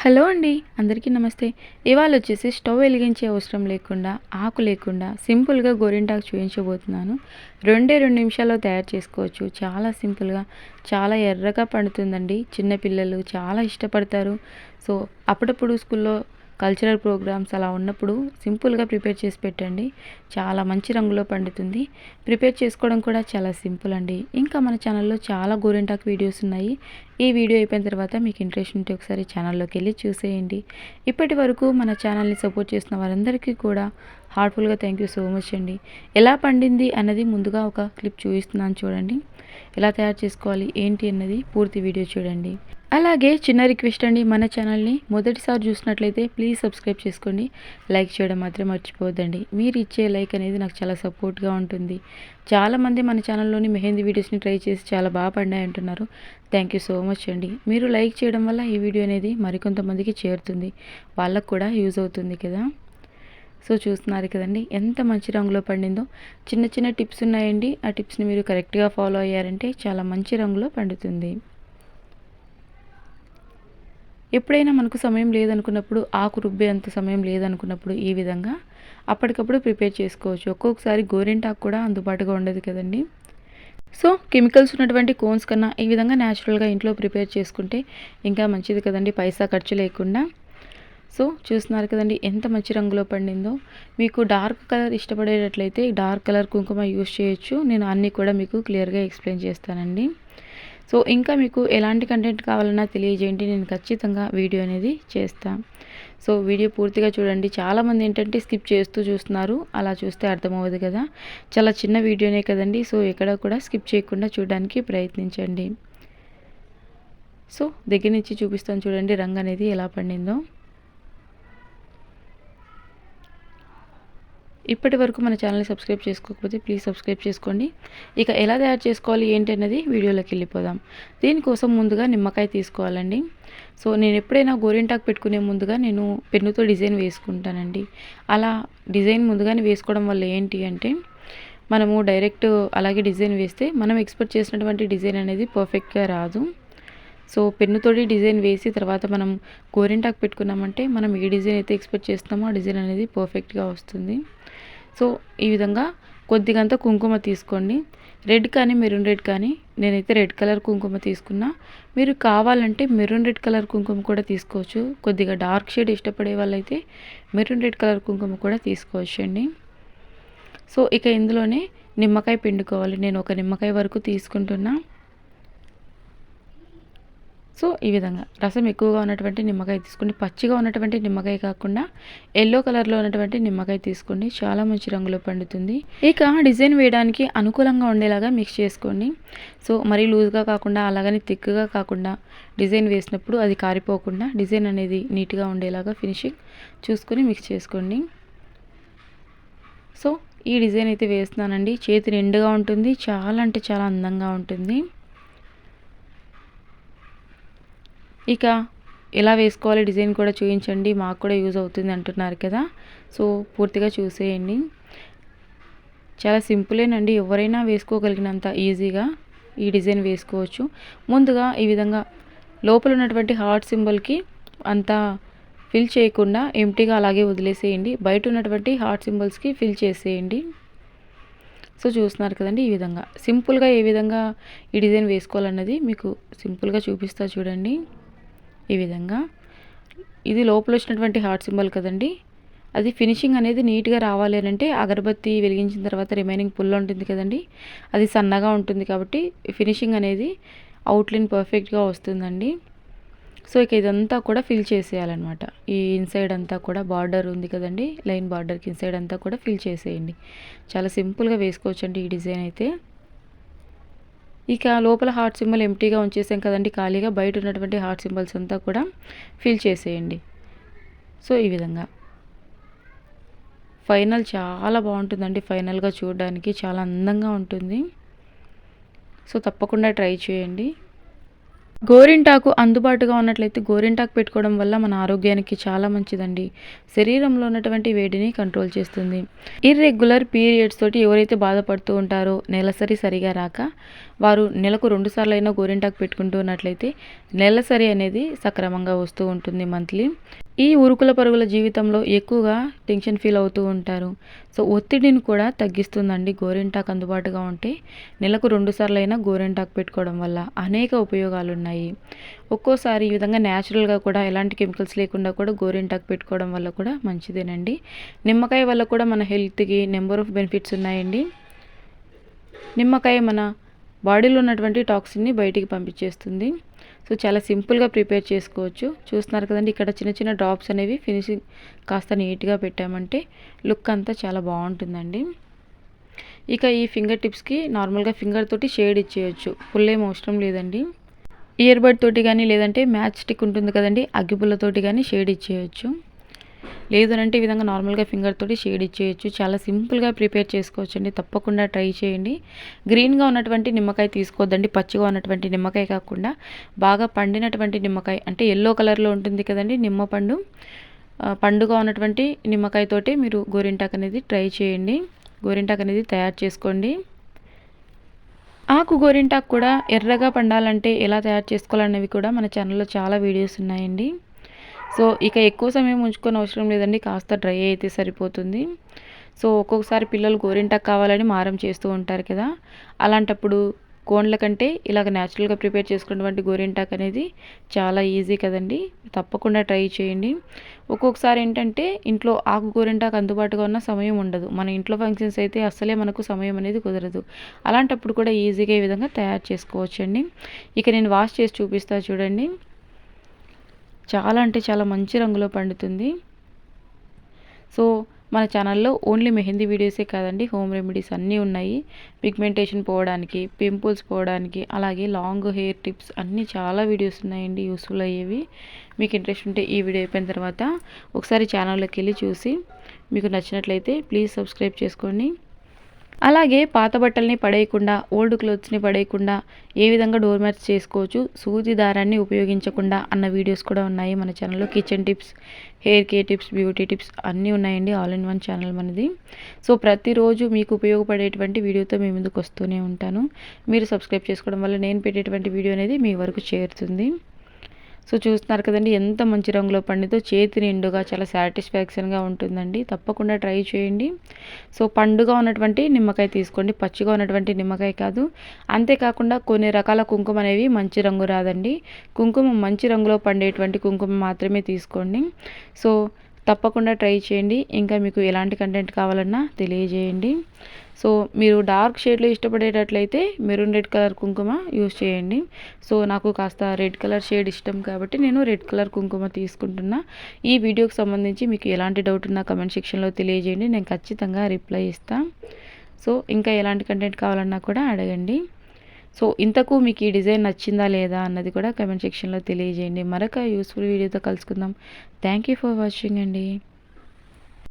Hello అండి అందరికీ నమస్తే. ఇవాళ వచ్చేసి స్టవ్ వెలిగించే అవసరం లేకుండా ఆకు లేకుండా సింపుల్గా గోరింటాకు చూపించబోతున్నాను రెండే రెండు నిమిషాల్లో తయారు చేసుకోవచ్చు. చాలా సింపుల్గా చాలా ఎర్రగా పండుతుందండి. చిన్నపిల్లలు చాలా ఇష్టపడతారు. సో అప్పుడప్పుడు స్కూల్లో కల్చరల్ ప్రోగ్రామ్స్ అలా ఉన్నప్పుడు సింపుల్గా ప్రిపేర్ చేసి పెట్టండి. చాలా మంచి రంగులో పండుతుంది. ప్రిపేర్ చేసుకోవడం కూడా చాలా సింపుల్ అండి. ఇంకా మన ఛానల్లో చాలా గోరింటాకు వీడియోస్ ఉన్నాయి. ఈ వీడియో అయిపోయిన తర్వాత మీకు ఇంట్రెస్ట్ ఉంటే ఒకసారి ఛానల్లోకి వెళ్ళి చూసేయండి. ఇప్పటి వరకు మన ఛానల్ని సపోర్ట్ చేసిన వారందరికీ కూడా హార్ట్ఫుల్గా థ్యాంక్ యూ సో మచ్ అండి. ఎలా పండింది అన్నది ముందుగా ఒక క్లిప్ చూపిస్తున్నాను చూడండి. ఎలా తయారు చేసుకోవాలి ఏంటి అన్నది పూర్తి వీడియో చూడండి. అలాగే చిన్న రిక్వెస్ట్ అండి మన ఛానల్ని మొదటిసారి చూసినట్లయితే ప్లీజ్ సబ్స్క్రైబ్ చేసుకోండి. లైక్ చేయడం మాత్రం మర్చిపోవద్దండి. మీరు ఇచ్చే లైక్ అనేది నాకు చాలా సపోర్ట్గా ఉంటుంది. చాలామంది మన ఛానల్లోని మెహందీ వీడియోస్ని ట్రై చేసి చాలా బాగా పడినాయి అంటున్నారు. థ్యాంక్ యూ సో మచ్ అండి. మీరు లైక్ చేయడం వల్ల ఈ వీడియో అనేది మరికొంతమందికి చేరుతుంది. వాళ్ళకు కూడా యూజ్ అవుతుంది కదా. సో చూస్తున్నారు కదండి ఎంత మంచి రంగులో పండిందో. చిన్న చిన్న టిప్స్ ఉన్నాయండి. ఆ టిప్స్ని మీరు కరెక్ట్గా ఫాలో అయ్యారంటే చాలా మంచి రంగులో పండుతుంది. ఎప్పుడైనా మనకు సమయం లేదనుకున్నప్పుడు ఆకు రుబ్బే అంత సమయం లేదనుకున్నప్పుడు ఈ విధంగా అప్పటికప్పుడు ప్రిపేర్ చేసుకోవచ్చు. ఒక్కొక్కసారి గోరింటాకు కూడా అందుబాటుగా ఉండదు కదండి. సో కెమికల్స్ ఉన్నటువంటి కోన్స్ కన్నా ఈ విధంగా న్యాచురల్గా ఇంట్లో ప్రిపేర్ చేసుకుంటే ఇంకా మంచిది కదండి పైసా ఖర్చు లేకుండా. సో చూస్తున్నారు కదండి ఎంత మంచి రంగులో పండిందో. మీకు డార్క్ కలర్ ఇష్టపడేటట్లయితే డార్క్ కలర్ కుంకుమ యూస్ చేయొచ్చు. నేను అన్నీ కూడా మీకు క్లియర్గా ఎక్స్ప్లెయిన్ చేస్తానండి. సో ఇంకా మీకు ఎలాంటి కంటెంట్ కావాలన్నా తెలియజేయండి. నేను ఖచ్చితంగా వీడియో అనేది చేస్తాను సో వీడియో పూర్తిగా చూడండి. చాలామంది ఏంటంటే స్కిప్ చేస్తూ చూస్తున్నారు. అలా చూస్తే అర్థమవుతుంది కదా. చాలా చిన్న వీడియోనే కదండి. సో ఎక్కడ కూడా స్కిప్ చేయకుండా చూడడానికి ప్రయత్నించండి. సో దగ్గర నుంచి చూపిస్తాను చూడండి రంగు అనేది ఎలా పండిందో. ఇప్పటి వరకు మన ఛానల్ని సబ్స్క్రైబ్ చేసుకోకపోతే ప్లీజ్ సబ్స్క్రైబ్ చేసుకోండి. ఇక ఎలా తయారు చేసుకోవాలి ఏంటి అన్నది వీడియోలోకి వెళ్ళిపోదాం. దీనికోసం ముందుగా నిమ్మకాయ తీసుకోవాలండి. సో నేను ఎప్పుడైనా గోరింటాకు పెట్టుకునే ముందుగా నేను పెన్నుతో డిజైన్ వేసుకుంటానండి. అలా డిజైన్ ముందుగానే వేసుకోవడం వల్ల ఏంటి అంటే మనము డైరెక్ట్ అలాగే డిజైన్ వేస్తే మనం ఎక్స్పెక్ట్ చేసినటువంటి డిజైన్ అనేది పర్ఫెక్ట్గా రాదు. సో పెన్నుతోటి డిజైన్ వేసి తర్వాత మనం గోరింటాకు పెట్టుకున్నామంటే మనం ఏ డిజైన్ అయితే ఎక్స్పెక్ట్ చేస్తామో ఆ డిజైన్ అనేది పర్ఫెక్ట్గా వస్తుంది. సో ఈ విధంగా కొద్దిగంత కుంకుమ తీసుకోండి. రెడ్ కానీ మెరూన్ రెడ్ కానీ నేనైతే రెడ్ కలర్ కుంకుమ తీసుకున్నా. మీరు కావాలంటే మెరూన్ రెడ్ కలర్ కుంకుమ కూడా తీసుకోవచ్చు. కొద్దిగా డార్క్ షేడ్ ఇష్టపడే వాళ్ళైతే మెరూన్ రెడ్ కలర్ కుంకుమ కూడా తీసుకోవచ్చు అండి సో ఇక ఇందులోనే నిమ్మకాయ పిండుకోవాలి. నేను ఒక నిమ్మకాయ వరకు తీసుకుంటున్నా. సో ఈ విధంగా. రసం ఎక్కువగా ఉన్నటువంటి నిమ్మకాయ తీసుకోండి. పచ్చిగా ఉన్నటువంటి నిమ్మకాయ కాకుండా ఎల్లో కలర్లో ఉన్నటువంటి నిమ్మకాయ తీసుకోండి. చాలా మంచి రంగులో పండుతుంది. ఇక డిజైన్ వేయడానికి అనుకూలంగా ఉండేలాగా మిక్స్ చేసుకోండి. సో మరీ లూజ్గా కాకుండా అలాగని థిక్గా కాకుండా డిజైన్ వేసినప్పుడు అది కారిపోకుండా డిజైన్ అనేది నీట్గా ఉండేలాగా ఫినిషింగ్ చూసుకొని మిక్స్ చేసుకోండి. సో ఈ డిజైన్ అయితే వేస్తున్నానండి. చేతి నిండుగా ఉంటుంది. చాలా అంటే చాలా అందంగా ఉంటుంది. ఇక ఎలా వేసుకోవాలి డిజైన్ కూడా చూపించండి మాకు కూడా యూజ్ అవుతుంది అంటున్నారు కదా. సో పూర్తిగా చూసేయండి. చాలా సింపులేనండి ఎవరైనా వేసుకోగలిగినంత ఈజీగా ఈ డిజైన్ వేసుకోవచ్చు. ముందుగా ఈ విధంగా లోపల ఉన్నటువంటి హార్ట్ సింబల్కి అంతా ఫిల్ చేయకుండా ఎంటీగా అలాగే వదిలేసేయండి. బయట ఉన్నటువంటి హార్ట్ సింబల్స్కి ఫిల్ చేసేయండి. సో చూస్తున్నారు కదండి ఈ విధంగా. సింపుల్గా ఏ విధంగా ఈ డిజైన్ వేసుకోవాలన్నది మీకు సింపుల్గా చూపిస్తా చూడండి. ఈ విధంగా. ఇది లోపల వచ్చినటువంటి హార్ట్ సింబల్ కదండి. అది ఫినిషింగ్ అనేది నీట్గా రావాలి అని అంటే అగరబత్తి వెలిగించిన తర్వాత రిమైనింగ్ పుల్ల ఉంటుంది కదండి. అది సన్నగా ఉంటుంది కాబట్టి ఫినిషింగ్ అనేది అవుట్లైన్ పర్ఫెక్ట్గా వస్తుందండి. సో ఇక ఇదంతా కూడా ఫిల్ చేసేయాలన్నమాట. ఈ ఇన్సైడ్ అంతా కూడా బార్డర్ ఉంది కదండి. లైన్ బార్డర్కి ఇన్సైడ్ అంతా కూడా ఫిల్ చేసేయండి. చాలా సింపుల్గా వేసుకోవచ్చండి ఈ డిజైన్ అయితే. ఇక లోపల హార్ట్ సింబల్ ఎంటీగా ఉంచేసాం కదండి ఖాళీగా బయట ఉన్నటువంటి హార్ట్ సింబల్స్ అంతా కూడా ఫిల్ చేసేయండి. సో ఈ విధంగా. ఫైనల్ చాలా బాగుంటుందండి ఫైనల్గా చూడడానికి చాలా అందంగా ఉంటుంది. సో తప్పకుండా ట్రై చేయండి. గోరింటాకు అందుబాటుగా ఉన్నట్లయితే గోరింటాకు పెట్టుకోవడం వల్ల మన ఆరోగ్యానికి చాలా మంచిదండి. శరీరంలో ఉన్నటువంటి వేడిని కంట్రోల్ చేస్తుంది. ఇర్రెగ్యులర్ పీరియడ్స్ తోటి ఎవరైతే బాధపడుతూ ఉంటారో నెలసరి సరిగా రాక వారు నెలకు రెండు సార్లు అయినా గోరింటాకు పెట్టుకుంటూ ఉన్నట్లయితే నెలసరి అనేది సక్రమంగా వస్తూ ఉంటుంది మంత్లీ. ఈ ఉరుకుల పరుగుల జీవితంలో ఎక్కువగా టెన్షన్ ఫీల్ అవుతూ ఉంటారు. సో ఒత్తిడిని కూడా తగ్గిస్తుందండి గోరింటాకు అందుబాటుగా ఉంటే. నెలకు రెండు సార్లు అయినా గోరింటాకు పెట్టుకోవడం వల్ల అనేక ఉపయోగాలు ఉన్నాయి ఒక్కోసారి ఈ విధంగా న్యాచురల్గా కూడా ఎలాంటి కెమికల్స్ లేకుండా కూడా గోరింటాకు పెట్టుకోవడం వల్ల కూడా మంచిదేనండి. నిమ్మకాయ వల్ల కూడా మన హెల్త్కి నెంబర్ ఆఫ్ బెనిఫిట్స్ ఉన్నాయండి. నిమ్మకాయ మన బాడీలో ఉన్నటువంటి టాక్సిన్ని బయటికి పంపించేస్తుంది. సో చాలా సింపుల్గా ప్రిపేర్ చేసుకోవచ్చు. చూస్తున్నారు కదండి ఇక్కడ చిన్న చిన్న డ్రాప్స్ అనేవి ఫినిషింగ్ కాస్త నీట్గా పెట్టామంటే లుక్ అంతా చాలా బాగుంటుందండి. ఇక ఈ ఫింగర్ టిప్స్కి నార్మల్గా ఫింగర్ తోటి షేడ్ ఇచ్చేయచ్చు. ఫుల్ ఏం అవసరం లేదండి. ఇయర్ బడ్ తోటి కానీ లేదంటే మ్యాచ్ స్టిక్ ఉంటుంది కదండి అగ్గిపుల్లతోటి కానీ షేడ్ ఇచ్చేయచ్చు. లేదు అంటే ఈ విధంగా నార్మల్గా ఫింగర్ తోటి షేడ్ ఇచ్చేయచ్చు. చాలా సింపుల్గా ప్రిపేర్ చేసుకోవచ్చు అండి తప్పకుండా ట్రై చేయండి. గ్రీన్గా ఉన్నటువంటి నిమ్మకాయ తీసుకోవద్దండి. పచ్చిగా ఉన్నటువంటి నిమ్మకాయ కాకుండా బాగా పండినటువంటి నిమ్మకాయ అంటే ఎల్లో కలర్లో ఉంటుంది కదండి నిమ్మ పండు. పండుగ ఉన్నటువంటి నిమ్మకాయతోటి మీరు గోరింటాక్ అనేది ట్రై చేయండి. గోరింటాక్ అనేది తయారు చేసుకోండి. ఆకు గోరింటాకు కూడా ఎర్రగా పండాలంటే ఎలా తయారు చేసుకోవాలనేవి కూడా మన ఛానల్లో చాలా వీడియోస్ ఉన్నాయండి. సో ఇక ఎక్కువ సమయం ఉంచుకొని అవసరం లేదండి కాస్త డ్రై అయితే సరిపోతుంది. సో ఒక్కొక్కసారి పిల్లలు గోరింటాకు కావాలని మారం చేస్తూ ఉంటారు కదా అలాంటప్పుడు కోన్ల కంటే ఇలాగ న్యాచురల్గా ప్రిపేర్ చేసుకున్నటువంటి గోరింటాక్ అనేది చాలా ఈజీ కదండి. తప్పకుండా ట్రై చేయండి. ఒక్కొక్కసారి ఏంటంటే ఇంట్లో ఆకు గోరింటాకు అందుబాటుగా ఉన్న సమయం ఉండదు. మన ఇంట్లో ఫంక్షన్స్ అయితే అస్సలే మనకు సమయం అనేది కుదరదు. అలాంటప్పుడు కూడా ఈజీగా ఈ విధంగా తయారు చేసుకోవచ్చండి. ఇక నేను వాష్ చేసి చూపిస్తా చూడండి. చాలా అంటే చాలా మంచి రంగులో పండుతుంది. సో మన ఛానల్లో ఓన్లీ మెహందీ వీడియోసే కాదండి హోమ్ రెమెడీస్ అన్నీ ఉన్నాయి. పిగ్మెంటేషన్ పోవడానికి పింపుల్స్ పోవడానికి అలాగే లాంగ్ హెయిర్ టిప్స్ అన్నీ చాలా వీడియోస్ ఉన్నాయండి యూస్ఫుల్ అయ్యేవి. మీకు ఇంట్రెస్ట్ ఉంటే ఈ వీడియో అయిపోయిన తర్వాత ఒకసారి ఛానల్లోకి వెళ్ళి చూసి మీకు నచ్చినట్లయితే ప్లీజ్ సబ్స్క్రైబ్ చేసుకోండి. అలాగే పాత బట్టల్ని పడేయకుండా ఓల్డ్ క్లోత్స్ని పడేయకుండా ఏ విధంగా డోర్ మ్యాట్స్ చేసుకోవచ్చు సూది దారాన్ని ఉపయోగించకుండా అన్న వీడియోస్ కూడా ఉన్నాయి మన ఛానల్లో. Kitchen tips hair care tips beauty tips అన్నీ ఉన్నాయండి ఆల్ ఇన్ వన్ ఛానల్ మనది. సో ప్రతిరోజు మీకు ఉపయోగపడేటువంటి వీడియోతో మీ ముందుకు వస్తూనే ఉంటాను. మీరు సబ్స్క్రైబ్ చేసుకోవడం వల్ల నేను పెట్టేటువంటి వీడియో అనేది మీ వరకు చేరుతుంది. సో చూస్తున్నారు కదండి ఎంత మంచి రంగులో పండితో చేతి నిండుగా చాలా సాటిస్ఫాక్షన్గా ఉంటుందండి. తప్పకుండా ట్రై చేయండి. సో పండుగ ఉన్నటువంటి నిమ్మకాయ తీసుకోండి. పచ్చిగా ఉన్నటువంటి నిమ్మకాయ కాదు. అంతేకాకుండా కొన్ని రకాల కుంకుమ అనేవి మంచి రంగు రాదండి. కుంకుమ మంచి రంగులో పండేటువంటి కుంకుమ మాత్రమే తీసుకోండి. సో తప్పకుండా ట్రై చేయండి. ఇంకా మీకు ఎలాంటి కంటెంట్ కావాలన్నా తెలియజేయండి. సో మీరు డార్క్ షేడ్లో ఇష్టపడేటట్లయితే మెరూన్ రెడ్ కలర్ కుంకుమ యూస్ చేయండి. సో నాకు కాస్త రెడ్ కలర్ షేడ్ ఇష్టం కాబట్టి నేను రెడ్ కలర్ కుంకుమ తీసుకుంటున్నా. ఈ వీడియోకి సంబంధించి మీకు ఎలాంటి డౌట్ ఉన్నా కమెంట్ సెక్షన్లో తెలియజేయండి. నేను ఖచ్చితంగా రిప్లై ఇస్తాను సో ఇంకా ఎలాంటి కంటెంట్ కావాలన్నా కూడా అడగండి. సో ఇంతకు మీకు ఈ డిజైన్ నచ్చిందా లేదా అన్నది కూడా కమెంట్ సెక్షన్లో తెలియజేయండి. మరొక యూస్ఫుల్ వీడియోతో కలుసుకుందాం. థ్యాంక్ యూ ఫర్ వాచింగ్ అండి.